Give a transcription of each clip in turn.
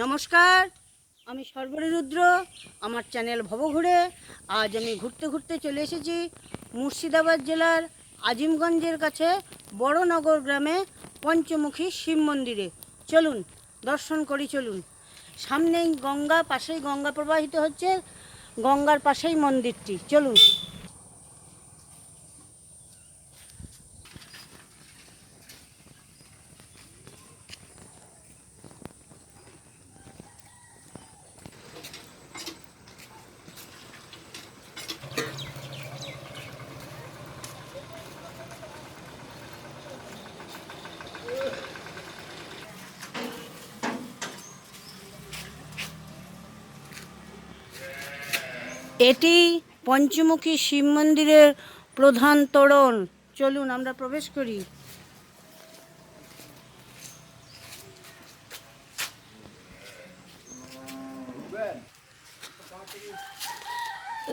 নমস্কার, আমি সর্বরী রুদ্র আমার চ্যানেল ভবঘুরে। আজ আমি ঘুরতে ঘুরতে চলে এসেছি মুর্শিদাবাদ জেলার আজিমগঞ্জের কাছে, বড়নগর গ্রামে পঞ্চমুখী শিব মন্দিরে। চলুন, দর্শন করি, চলুন। সামনেই গঙ্গা, পাশেই গঙ্গা প্রবাহিত হচ্ছে, গঙ্গার পাশেই মন্দিরটি। চলুন। এটি পঞ্চমুখী শিব মন্দিরের প্রধান তোরণ চলুন, আমরা প্রবেশ করি।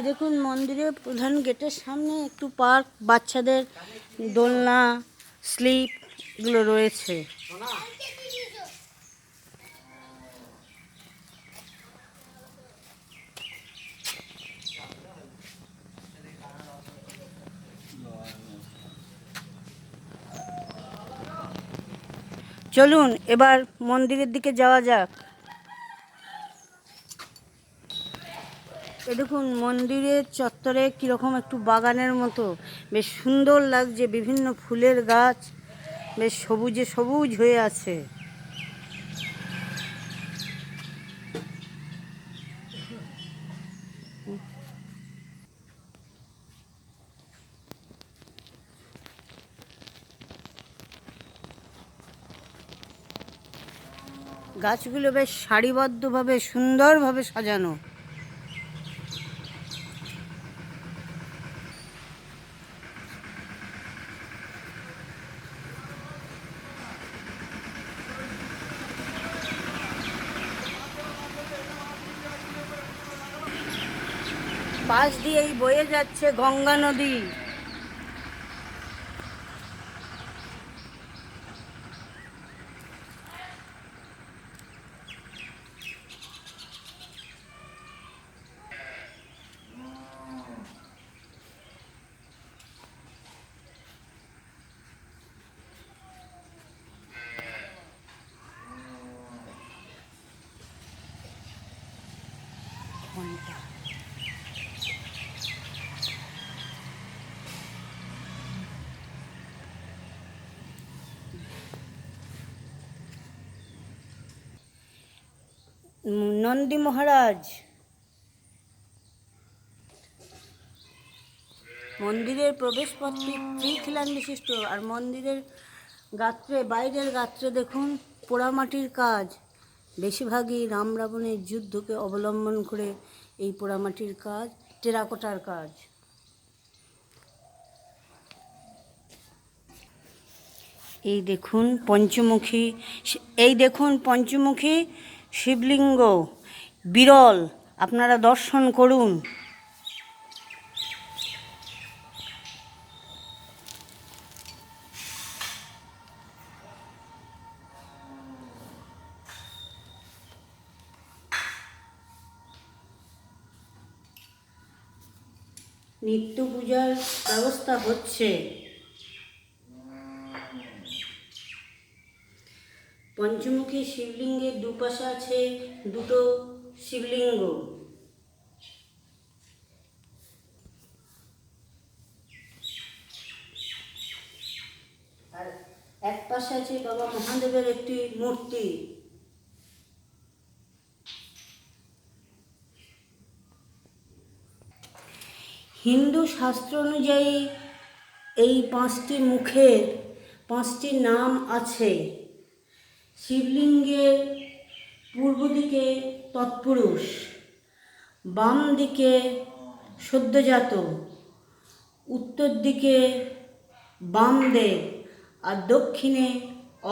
দেখুন, মন্দিরের প্রধান গেটের সামনে একটু পার্ক, বাচ্চাদের দোলনা, স্লিপ, এগুলো রয়েছে। চলুন, এবার মন্দিরের দিকে যাওয়া যাক। এ দেখুন, মন্দিরের চত্বরে কীরকম একটু বাগানের মতো। বেশ সুন্দর লাগছে, বিভিন্ন ফুলের গাছ, বেশ সবুজে সবুজ হয়ে আছে। গাছগুলো বেশ সারিবদ্ধভাবে সুন্দরভাবে সাজানো। পাশ দিয়েই বয়ে যাচ্ছে গঙ্গা নদী। নন্দী মহারাজ। মন্দিরের প্রবেশপথটি ত্রিখিলান বিশিষ্ট, আর মন্দিরের গাত্রে, বাইরের গাত্রে দেখুন পোড়ামাটির কাজ। বেশিরভাগই রাম রাবণের যুদ্ধকে অবলম্বন করে এই পোড়ামাটির কাজ, টেরাকোটার কাজ। এই দেখুন পঞ্চমুখী, এই দেখুন পঞ্চমুখী শিবলিঙ্গ বিরল আপনারা দর্শন করুন। নিত্য পূজার ব্যবস্থা হচ্ছে। পঞ্চমুখী শিবলিঙ্গের দুপাশে আছে দুটো শিবলিঙ্গ। আর এক পাশে আছে বাবা মহাদেবের একটি মূর্তি। হিন্দু শাস্ত্র অনুযায়ী এই পাঁচটি মুখের পাঁচটি নাম আছে। শিবলিঙ্গের পূর্ব দিকে তৎপুরুষ, বাম দিকে সদ্যজাত, উত্তর দিকে বামদেব আর দক্ষিণে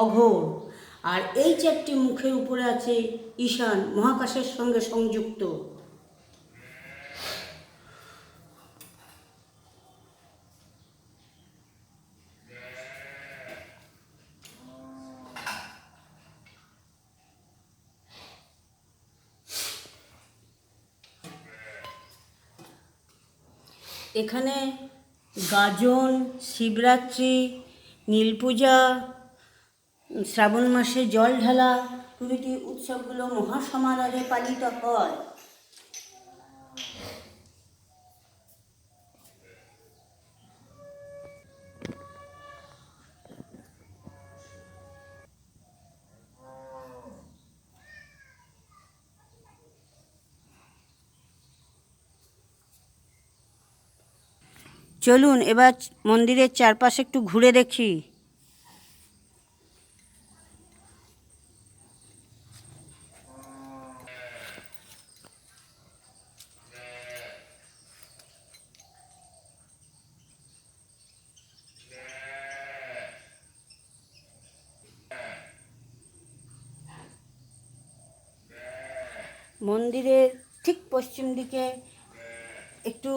অঘোর। আর এই চারটি মুখের উপরে আছে ঈশান, মহাকাশের সঙ্গে সংযুক্ত। এখানে গাজন শিবরাত্রি নীলপূজা শ্রাবণ মাসে জল ঢালা প্রভৃতি উৎসবগুলো মহাসমারোহে পালিত হয়। চলুন এবার মন্দিরের চারপাশে একটু ঘুরে দেখি। মন্দিরের ঠিক পশ্চিম দিকে একটু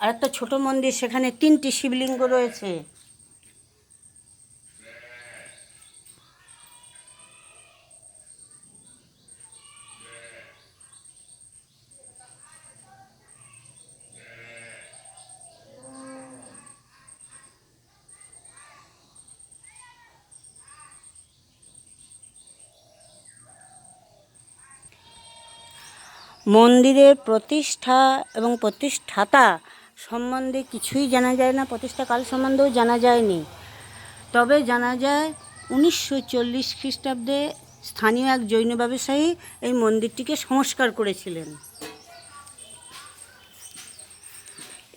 আর একটা ছোট মন্দির সেখানে তিনটি শিবলিঙ্গ রয়েছে। মন্দিরের প্রতিষ্ঠা এবং প্রতিষ্ঠাতা সম্বন্ধে কিছুই জানা যায় না, প্রতিষ্ঠাকাল সম্বন্ধেও জানা যায়নি। তবে জানা যায় উনিশশো চল্লিশ খ্রিস্টাব্দে স্থানীয় এক জৈন ব্যবসায়ী এই মন্দিরটিকে সংস্কার করেছিলেন।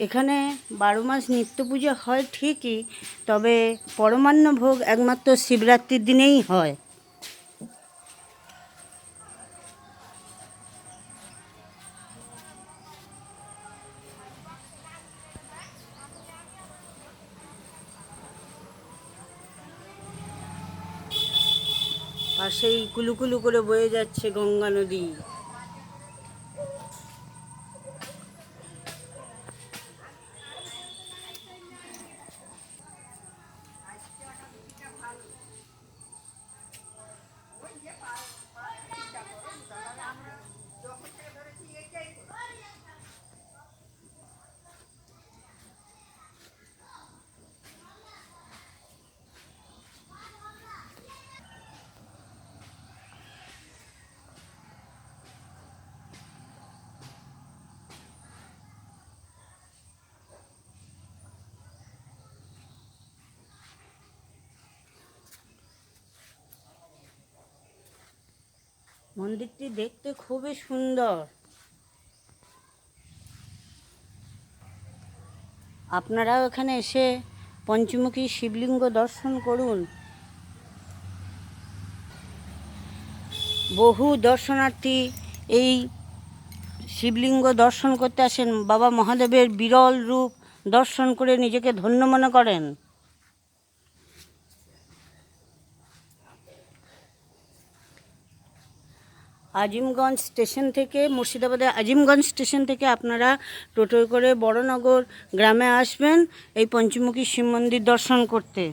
এখানে বারো মাস নিত্য পুজো হয় ঠিকই, তবে পরমান্ন ভোগ একমাত্র শিবরাত্রির দিনেই হয়। পাশেই কুলুকুলু করে বয়ে যাচ্ছে গঙ্গা নদী। মন্দিরটি দেখতে খুবই সুন্দর। আপনারাও এখানে এসে পঞ্চমুখী শিবলিঙ্গ দর্শন করুন। বহু দর্শনার্থী এই শিবলিঙ্গ দর্শন করতে আসেন। বাবা মহাদেবের বিরল রূপ দর্শন করে নিজেকে ধন্য মনে করেন। আজিমগঞ্জ স্টেশন থেকে, মুর্শিদাবাদের আজিমগঞ্জ স্টেশন থেকে আপনারা টোটোয় করে বড়নগর গ্রামে আসবেন, এই পঞ্চমুখী শিব মন্দির দর্শন করতে।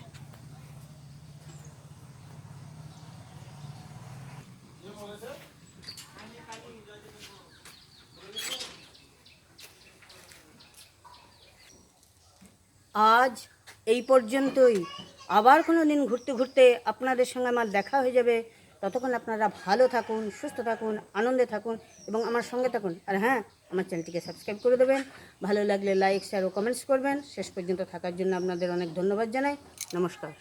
আজ এই পর্যন্তই। আবার কোনো দিন ঘুরতে ঘুরতে আপনাদের সঙ্গে আমার দেখা হয়ে যাবে। ততক্ষণ আপনারা ভালো থাকুন, সুস্থ থাকুন, আনন্দে থাকুন এবং আমার সঙ্গে থাকুন। আর হ্যাঁ আমার চ্যানেলটিকে সাবস্ক্রাইব করে দেবেন। ভালো লাগলে লাইক শেয়ার ও কমেন্টস করবেন। শেষ পর্যন্ত থাকার জন্য আপনাদের অনেক ধন্যবাদ জানাই। নমস্কার।